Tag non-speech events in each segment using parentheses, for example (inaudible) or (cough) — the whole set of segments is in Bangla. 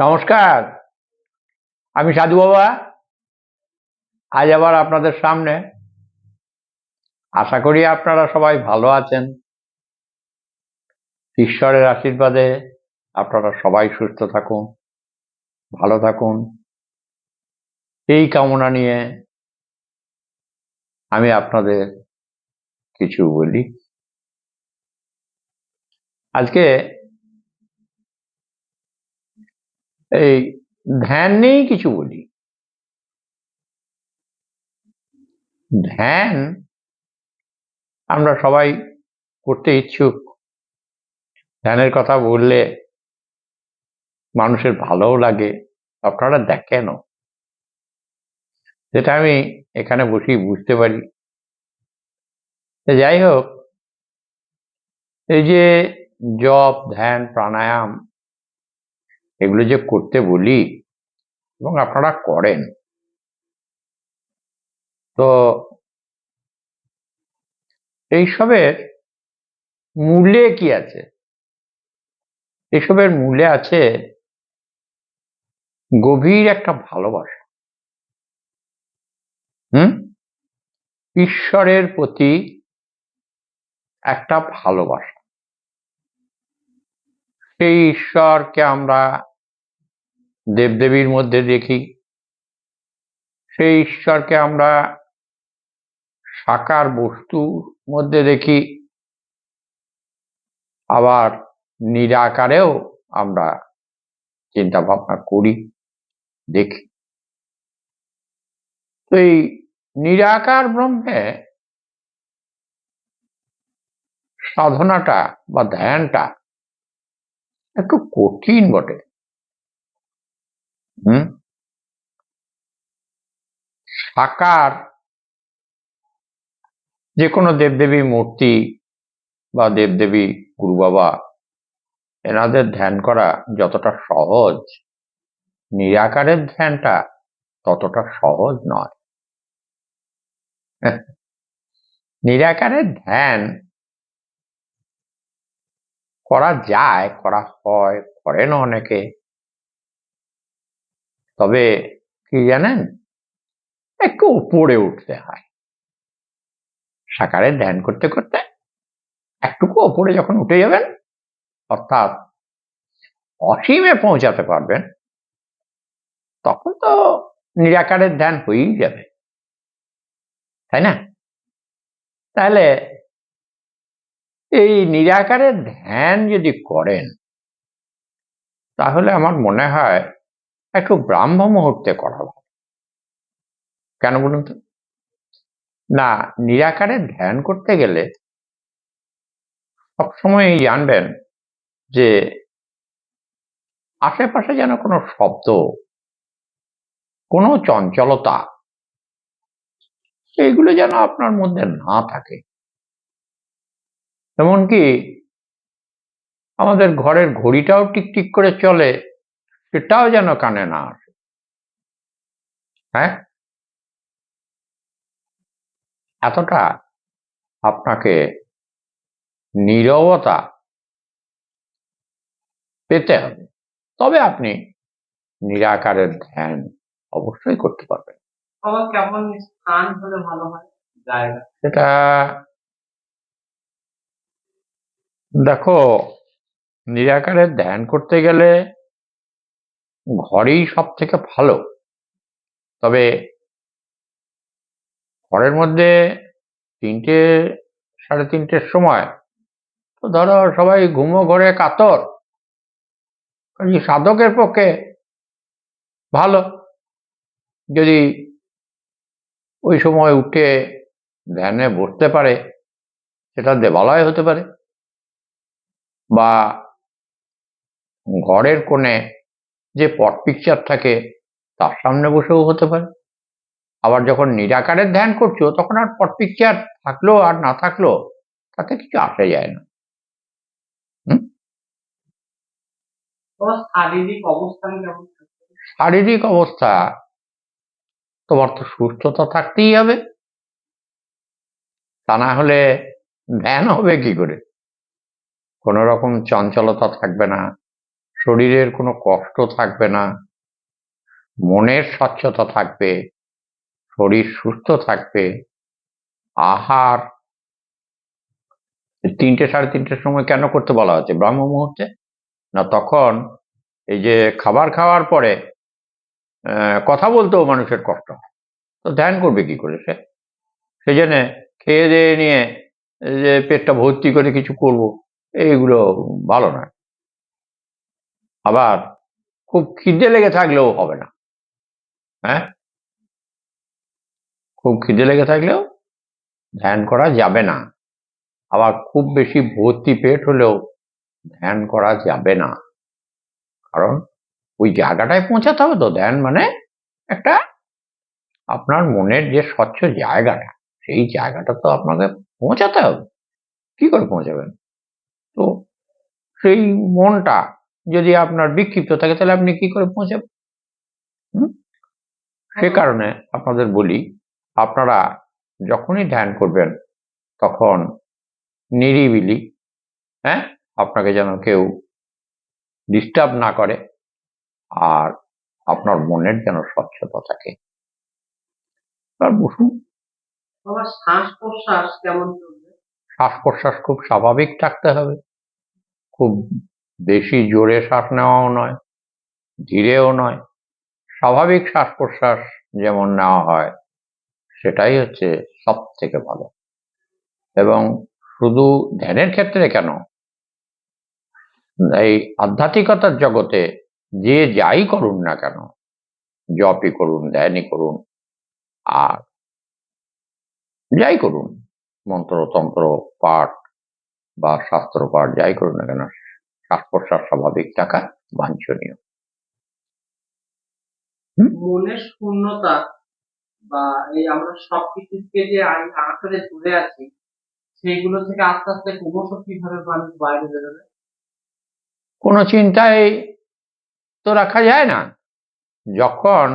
নমস্কার, আমি সাধু বাবা। আজ আবার আপনাদের সামনে। আশা করি আপনারা সবাই ভালো আছেন। ঈশ্বরের আশীর্বাদে আপনারা সবাই সুস্থ থাকুন, ভালো থাকুন। এই কামনা নিয়ে আমি আপনাদের কিছু বলি। আজকে এই ধ্যান নেই কিছু বলি। ধ্যান আমরা সবাই করতে ইচ্ছুক। ধ্যানের কথা বললে মানুষের ভালোও লাগে, আপনারা দেখেন। যেটা আমি এখানে বসেই বুঝতে পারি। যাই হোক, এই যে জপ, ধ্যান, প্রাণায়াম এগুলো যে করতে বলি এবং আপনারা করেন। তো এইসবের মূলে কি আছে? এসবের মূলে আছে গভীর একটা ভালোবাসা। হুম? ঈশ্বরের প্রতি একটা ভালোবাসা। সেই ঈশ্বরকে আমরা দেবদেবীর মধ্যে দেখি। সেই ঈশ্বরকে আমরা সাকার বস্তুর মধ্যে দেখি। আবার নিরাকারেও আমরা চিন্তা ভাবনা করি, দেখি। তো এই নিরাকার ব্রহ্মে সাধনাটা বা ধ্যানটা একটু কঠিন বটে। হুম? সাকার যে কোনো দেবদেবী মূর্তি বা দেবদেবী গুরু বাবা, এনাদের ধ্যান করা যতটা সহজ, নিরাকারের ধ্যানটা ততটা সহজ নয়। (laughs) নিরাকারের ধ্যান করা যায়, করা হয় করেন অনেকে। তবে কি জানেন? একটু উপরে উঠতে হয়। সাকারের ধ্যান করতে করতে একটুকু ওপরে যখন উঠে যাবেন, অর্থাৎ অসীমে পৌঁছাতে পারবেন, তখন তো নিরাকারের ধ্যান হয়েই যাবে। তাই না? তাহলে এই নিরাকারের ধ্যান যদি করেন, তাহলে আমার মনে হয় একটু ব্রাহ্ম মুহূর্তে করা ভালো। কেন বলুন তো? না, নিরাকারে ধ্যান করতে গেলে সবসময় জানবেন যে আশেপাশে যেন কোনো শব্দ, কোনো চঞ্চলতা এইগুলো যেন আপনার মধ্যে না থাকে। এমনকি আমাদের ঘরের ঘড়িটাও টিকটিক করে চলে সেটাও যেন কানে না আসে। হ্যাঁ? এতটা আপনাকে নীরবতা পেতে হবে। তবে আপনি নিরাকারের ধ্যান অবশ্যই করতে পারবেন। সেটা দেখো নিরাকারের ধ্যান করতে গেলে ঘরেই সব থেকে ভালো। তবে ঘরের মধ্যে তিনটে, সাড়ে তিনটের সময় তো ধরো সবাই ঘুমো ঘরে কাতর। সাধকের পক্ষে ভালো। যদি ওই সময় উঠে ধ্যানে বসতে পারে, সেটা দেবালয় হতে পারে বা ঘরের কোণে যে পট পিকচার থাকে তার সামনে বসেও হতে পারে। আবার যখন নিরাকারের ধ্যান করছ তখন আর পট পিকচার থাকল আর না থাকল তাতে কিছু আসে যায় না? শারীরিক অবস্থা তোমার তো সুস্থতা থাকতেই হবে। তা না হলে ধ্যান হবে কি করে? কোনো রকম চঞ্চলতা থাকবে না। শরীরের কোনো কষ্ট থাকবে না, মনের স্বচ্ছতা থাকবে, শরীর সুস্থ থাকবে, আহার। তিনটে সাড়ে তিনটের সময় কেন করতে বলা হচ্ছে ব্রাহ্ম মুহূর্তে? না তখন এই যে খাবার খাওয়ার পরে কথা বলতেও মানুষের কষ্ট তো ধ্যান করবে কি করে সে? সেই জন্যে খেয়ে দিয়ে নিয়ে যে পেটটা ভর্তি করে কিছু করব, এইগুলো ভালো নয়। আবার খুব খিদে লেগে থাকলেও হবে না। হ্যাঁ? খুব খিদে লেগে থাকলেও ধ্যান করা যাবে না। আবার খুব বেশি ভর্তি পেট হলেও ধ্যান করা যাবে না। কারণ ওই জায়গাটায় পৌঁছাতে হবে তো। ধ্যান মানে একটা আপনার মনের যে স্বচ্ছ জায়গাটা, সেই জায়গাটা তো আপনাকে পৌঁছাতে হবে। কি করে পৌঁছাবেন? তো সেই মনটা যদি আপনার বিক্ষিপ্ত থাকে তাহলে আপনি কি করে পৌঁছাবেন? হুম? সে কারণে আপনাদের বলি আপনারা যখনই ধ্যান করবেন তখন নিরিবিলি হ্যাঁ? আপনাকে যেন কেউ ডিস্টার্ব না করে আর আপনার মনের যেন স্বচ্ছতা থাকে। আর বসুন। শ্বাস প্রশ্বাস কেমন শ্বাস প্রশ্বাস খুব স্বাভাবিক থাকতে হবে। খুব বেশি জোরে শ্বাস নেওয়াও নয়, ধীরেও নয়, স্বাভাবিক শ্বাস প্রশ্বাস যেমন নেওয়া হয়, সেটাই হচ্ছে সব থেকে ভালো। এবং শুধু ধ্যানের ক্ষেত্রে কেন? এই আধ্যাত্মিকতার জগতে যে যাই করুন না কেন, জপই করুন, ধ্যানই করুন, আর যাই করুন মন্ত্রতন্ত্র পাঠ বা শাস্ত্র পাঠ যাই করুন না কেন শ্বাস প্রশ্বাস স্বাভাবিক থাকা বাঞ্ছনীয়। মনের শূন্যতা বা এই আমরা সবকিছুকে যে আঁকড়ে ধরে আছি সেইগুলো থেকে আস্তে আস্তে ক্রমশ কীভাবে মানুষ বাইরে বেরোবে? কোনো চিন্তায় তো রাখা যায় না। যখন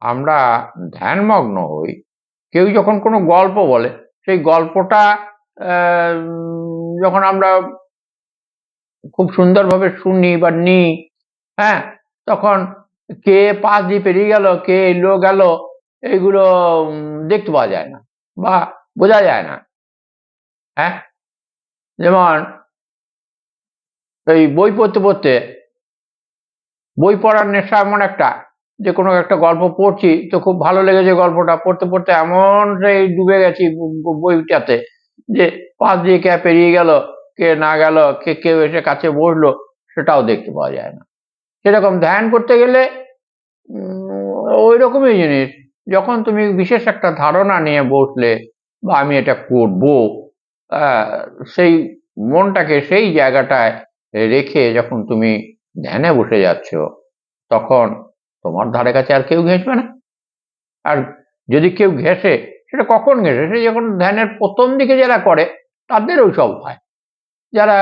আমরা ধ্যানমগ্ন হই কেউ যখন কোনো গল্প বলে সেই গল্পটা আহ, উম, যখন আমরা খুব সুন্দরভাবে শুনি বা নিই হ্যাঁ? তখন কে পাশ দিয়ে পেরিয়ে গেল, কে এলো, গেল, এইগুলো দেখতে পাওয়া যায় না বা বোঝা যায় না হ্যাঁ? যেমন এই বই পড়তে পড়তে, বই পড়ার নেশা এমন একটা, যে কোনো একটা গল্প পড়ছি তো খুব ভালো লেগেছে গল্পটা। পড়তে পড়তে এমন সেই ডুবে গেছি বইটাতে যে পাশ দিয়ে কে পেরিয়ে গেল কে না গেল, কে কেউ এসে কাছে বসল, সেটাও দেখতে পাওয়া যায় না। সেরকম ধ্যান করতে গেলে ওই রকমই জিনিস। যখন তুমি বিশেষ একটা ধারণা নিয়ে বসলে, বা আমি এটা করব সেই মনটাকে সেই জায়গাটায় রেখে যখন তুমি ধ্যানে বসে যাচ্ছ, তখন তোমার ধারে কাছে আর কেউ ঘেঁষবে না। আর যদি কেউ ঘেঁষে, সেটা কখন ঘেঁষে? সে যখন ধ্যানের প্রথম দিকে যারা করে তাদের ওই সব হয়। যারা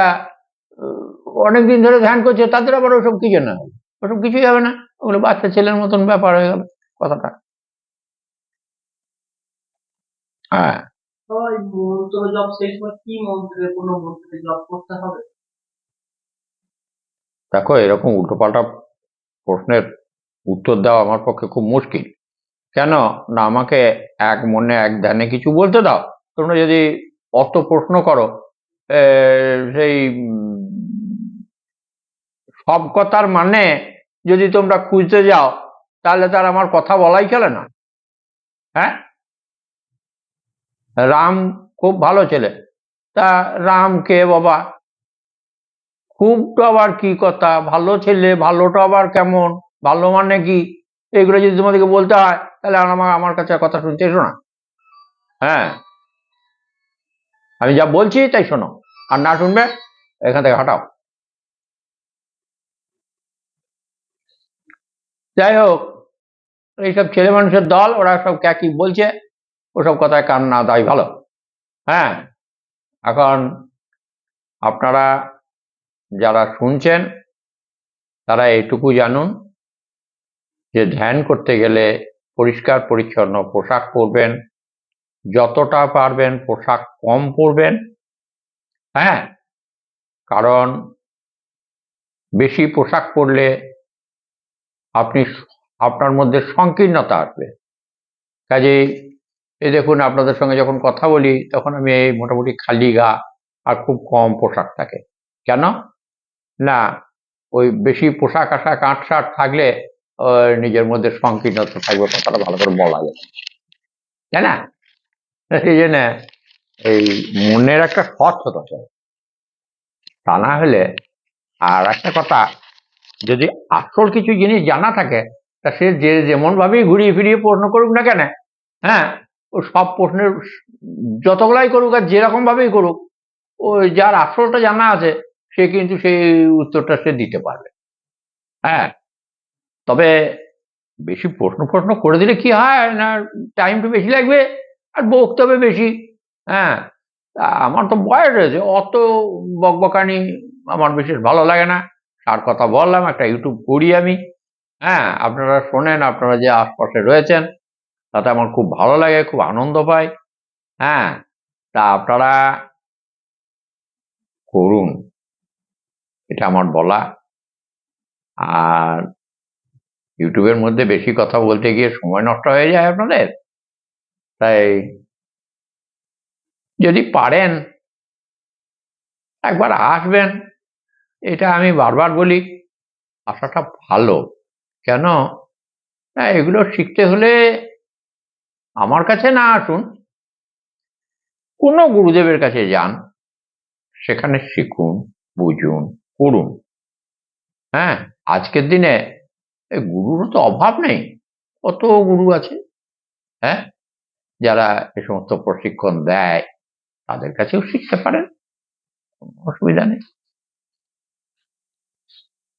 অনেক দিন ধরে ধ্যান করছে তাদের আবার ওসব কি জন্য হবে ওসব কিছুই হবে না। ওগুলো বাচ্চা ছেলের মতন ব্যাপার হয়ে গেল কথাটা। হ্যাঁ। দেখো এরকম উল্টোপাল্টা প্রশ্নের উত্তর দেওয়া আমার পক্ষে খুব মুশকিল। কেন? না আমাকে এক মনে এক ধ্যানে কিছু বলতে দাও। তোমরা যদি অত প্রশ্ন করো সেই সব কথার মানে যদি তোমরা খুঁজতে যাও, তাহলে তার আমার কথা বলাই চলে না। হ্যাঁ? রাম খুব ভালো ছেলে। তা রাম কে বাবা? খুব তো আবার কি কথা? ভালো ছেলে ভালোটা আবার কেমন? ভালো মানে কি? এগুলো যদি তোমাদেরকে বলতে হয়, তাহলে আমার আমার কাছে কথা শুনতে এসো না। হ্যাঁ? আমি যা বলছি তাই শোনো। আর না শুনবে, এখান থেকে হটাও। যাই হোক, এইসব ছেলে মানুষের দল, ওরা সব কে কি বলছে, ওসব কথায় কান না দেয় ভালো। হ্যাঁ এখন আপনারা যারা শুনছেন, তারা এইটুকু জানুন যে ধ্যান করতে গেলে পরিষ্কার, পরিচ্ছন্ন পোশাক পরবেন যতটা পারবেন পোশাক কম পরবেন হ্যাঁ? কারণ বেশি পোশাক পরলে আপনি আপনার মধ্যে সংকীর্ণতা আসবে। কাজেই এই দেখুন, আপনাদের সঙ্গে যখন কথা বলি, তখন আমি এই মোটামুটি খালি গা আর খুব কম পোশাক থাকে। কেন? না, ওই বেশি পোশাক আশাক আট শার্ট থাকলে নিজের মধ্যে সংকীর্ণতা থাকবে, কথাটা ভালো করে বলা যাবে তাই না? (laughs) সেই এই মনের একটা স্বচ্ছতা চাই তা না হলে আর একটা কথা, যদি আসল কিছু জিনিস জানা থাকে, তা সে যে যেমন ভাবেই ঘুরিয়ে ফিরিয়ে প্রশ্ন করুক না কেন হ্যাঁ? ও সব প্রশ্নের যতগুলাই করুক আর যেরকম ভাবেই করুক, ওই যার আসলটা জানা আছে, সে কিন্তু সেই উত্তরটা সে দিতে পারবে। হ্যাঁ? তবে বেশি প্রশ্ন প্রশ্ন করে দিলে কি হয়? না, টাইমটা বেশি লাগবে? আর বকতে হবে বেশি। হ্যাঁ আমার তো বয়স হয়েছে, অত বকবকানি আমার বিশেষ ভালো লাগে না। তার কথা বললাম, একটা ইউটিউব করি আমি। হ্যাঁ আপনারা শোনেন, আপনারা যে আশপাশে রয়েছেন, তাতে আমার খুব ভালো লাগে, খুব আনন্দ পাই। হ্যাঁ তা আপনারা করুন, এটা আমার বলা। আর ইউটিউবের মধ্যে বেশি কথা বলতে গিয়ে সময় নষ্ট হয়ে যায় আপনাদের? তাই যদি পারেন, একবার আসবেন। এটা আমি বারবার বলি আসাটা ভালো। কেন? না এগুলো শিখতে হলে আমার কাছে না আসুন। কোনো গুরুদেবের কাছে যান, সেখানে শিখুন, বুঝুন, করুন। হ্যাঁ আজকের দিনে এ গুরুরও তো অভাব নেই, কত গুরু আছে। হ্যাঁ? যারা এ সমস্ত প্রশিক্ষণ দেয়, তাদের কাছেও শিখতে পারেন। অসুবিধা নেই।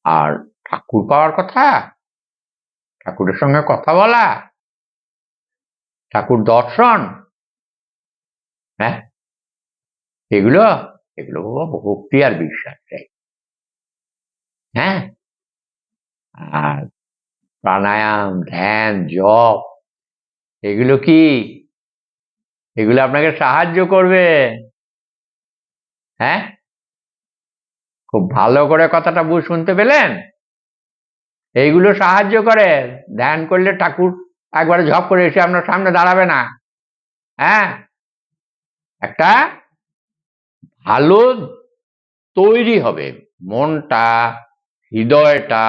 আর ঠাকুর পাওয়ার কথা, ঠাকুরের সঙ্গে কথা বলা, ঠাকুর দর্শন হ্যাঁ? এগুলো এগুলো ভক্তি আর বিশ্বাস চাই। হ্যাঁ? আর প্রাণায়াম, ধ্যান, জপ, এগুলো কি এগুলো আপনাকে সাহায্য করবে। হ্যাঁ? খুব ভালো করে কথাটা বুঝ শুনতে পেলেন? এইগুলো সাহায্য করে। ধ্যান করলে ঠাকুর একবারে ঝপ করে এসে আপনার সামনে দাঁড়াবে না। হ্যাঁ? একটা ভালো তৈরি হবে। মনটা, হৃদয়টা,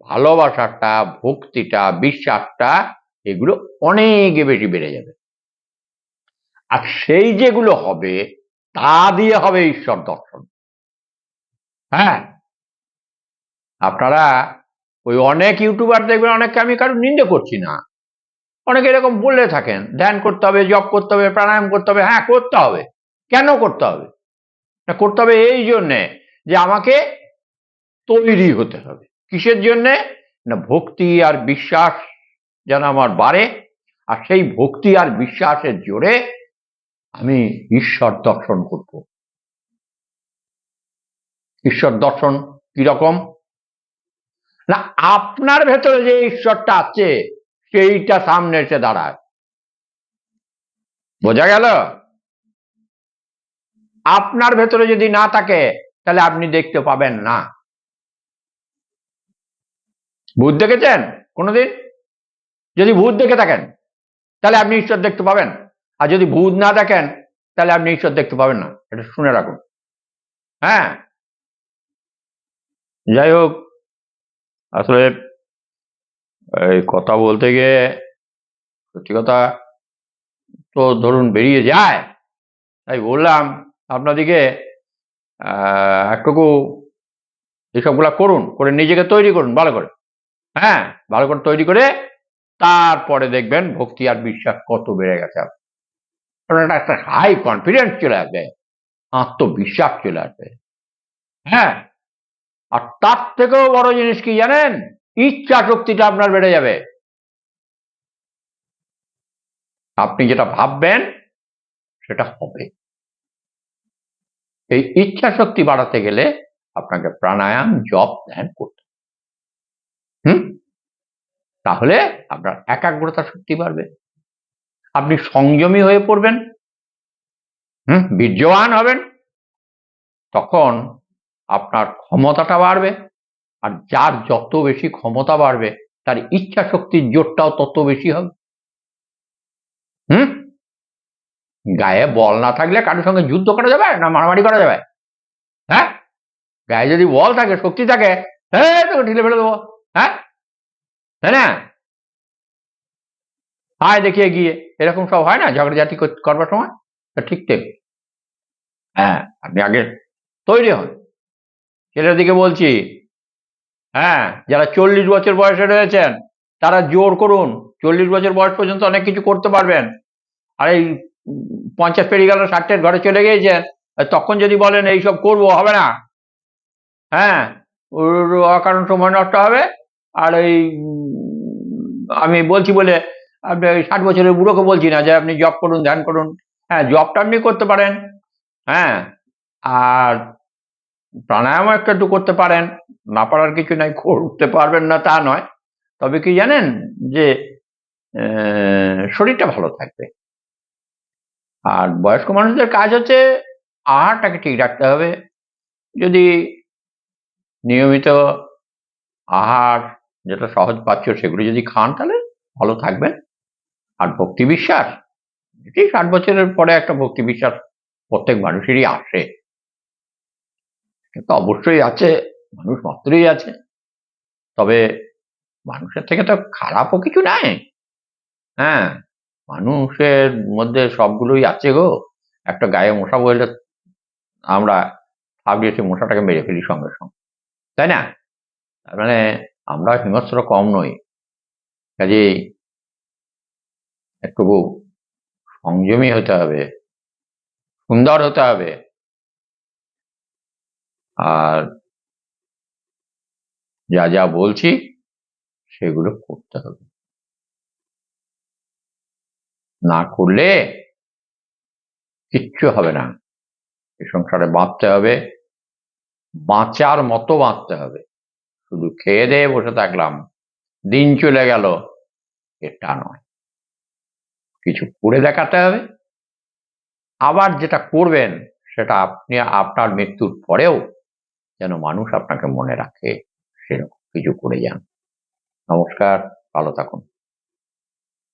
ভালোবাসাটা, ভক্তিটা, বিশ্বাসটা, এগুলো অনেক বেশি বেড়ে যাবে। আর সেই যেগুলো হবে, তা দিয়ে হবে ঈশ্বর দর্শন। হ্যাঁ? আপনারা ওই অনেক ইউটিউবার দেখবেন, অনেককে আমি কারও নিন্দে করছি না। অনেকে এরকম বলে থাকেন, ধ্যান করতে হবে, জপ করতে হবে, প্রাণায়াম করতে হবে হ্যাঁ করতে হবে। কেন করতে হবে? না, করতে হবে এই জন্যে যে আমাকে তৈরি হতে হবে। কিসের জন্যে? না, ভক্তি আর বিশ্বাস যেন আমার বাড়ে, আর সেই ভক্তি আর বিশ্বাসের জোরে আমি ঈশ্বর দর্শন করব। ঈশ্বর দর্শন কীরকম না, আপনার ভেতরে যে ঈশ্বরটা আছে, সেইটা সামনে এসে দাঁড়ায়। বোঝা গেল? আপনার ভেতরে যদি না থাকে, তাহলে আপনি দেখতে পাবেন না। ভূত দেখেছেন কোনোদিন? যদি ভূত দেখে থাকেন, তাহলে আপনি ঈশ্বর দেখতে পাবেন। আর যদি ভূত না দেখেন, তাহলে আপনি ঈশ্বর দেখতে পাবেন না। এটা শুনে রাখুন। হ্যাঁ? যাই হোক, আসলে এই কথা বলতে গিয়ে সত্যি কথা তো ধরুন বেরিয়ে যায়। তাই বললাম, আপনাদিকে একটুকু এসবগুলা করুন, করে নিজেকে তৈরি করুন, ভালো করে। হ্যাঁ? ভালো করে তৈরি করে তারপরে দেখবেন ভক্তি আর বিশ্বাস কত বেড়ে গেছে। আপনার। আপনার একটা- হাই কনফিডেন্স চলে আসবে, আত্মবিশ্বাস চলে আসবে। হ্যাঁ আর তার থেকেও বড় জিনিস কি জানেন? ইচ্ছা শক্তিটা আপনার বেড়ে যাবে। আপনি যেটা ভাববেন, সেটা হবে। এই ইচ্ছা শক্তি বাড়াতে গেলে আপনাকে প্রাণায়াম, জপ, ধ্যান করতে। হুম? তাহলে আপনার একাগ্রতা শক্তি বাড়বে। আপনি সংযমী হয়ে পড়বেন, হুম, বীর্যবান হবেন, তখন আপনার ক্ষমতাটা বাড়বে। আর যার যত বেশি ক্ষমতা বাড়বে, তার ইচ্ছা শক্তির জোরটাও তত বেশি হবে। হুম? গায়ে বল না থাকলে কারোর সঙ্গে যুদ্ধ করা যাবে না মারামারি করা যাবে? হ্যাঁ? গায়ে যদি বল থাকে, শক্তি থাকে হ্যাঁ তোকে ঢিলে ফেলে দেবো। হ্যাঁ? তাই না? হায় দেখিয়ে গিয়ে এরকম সব হয় না? ঝগড়াঝাটি কর- করবার সময়? ঠিক ঠিক হ্যাঁ আপনি আগে তৈরি হন। ছেলের দিকে বলছি হ্যাঁ যারা চল্লিশ বছর বয়সে রয়েছেন, তারা জোর করুন। চল্লিশ বছর বয়স পর্যন্ত অনেক কিছু করতে পারবেন। আর এই পঞ্চাশ পেরিয়ে গেল, ষাটের ঘরে চলে গিয়েছেন, তখন যদি বলেন এইসব করব, হবে না। হ্যাঁ অকারণ সময় নষ্ট হবে। আর এই, আমি বলছি বলে ষাট বছরের বুড়োকে বলছি না, যে আপনি জব করুন, ধ্যান করুন। হ্যাঁ জবটা আপনি করতে পারেন। হ্যাঁ আর প্রাণায়ামও একটু একটু করতে পারেন। না পারার কিছু নাই, করতে পারবেন না, তা নয়। তবে কি জানেন যে শরীরটা ভালো থাকবে। আর বয়স্ক মানুষদের কাজ হচ্ছে আহারটাকে ঠিক রাখতে হবে। যদি নিয়মিত আহার যেটা সহজ পাচ্ছ সেগুলো যদি খান, তাহলে ভালো থাকবেন। আর ভক্তি বিশ্বাস? এটি ষাট বছরের পরে একটা ভক্তি বিশ্বাস প্রত্যেক মানুষেরই আসে। কিন্তু অবশ্যই আছে, মানুষ মাত্রই আছে। তবে মানুষের থেকে তো খারাপও কিছু নাই। হ্যাঁ মানুষের মধ্যে সবগুলোই আছে গো। একটা গায়ে মশা বললে আমরা ভাবি এসে মশাটাকে মেরে ফেলি সঙ্গে সঙ্গে। তাই না? তার মানে আমরা হিংস্র কম নই। কাজেই একটু সংযমী হতে হবে, সুন্দর হতে হবে। আর যা যা বলছি, সেগুলো করতে হবে। না করলে কিচ্ছু হবে না। এ সংসারে বাঁচতে হবে, বাঁচার মতো বাঁচতে হবে। শুধু খেয়ে দিয়ে বসে থাকলাম, দিন চলে গেল, এটা নয়। কিছু করে দেখাতে হবে। আবার যেটা করবেন, সেটা আপনি, আপনার মৃত্যুর পরেও যেন মানুষ আপনাকে মনে রাখে, সেরকম কিছু করে যান। নমস্কার, ভালো থাকুন।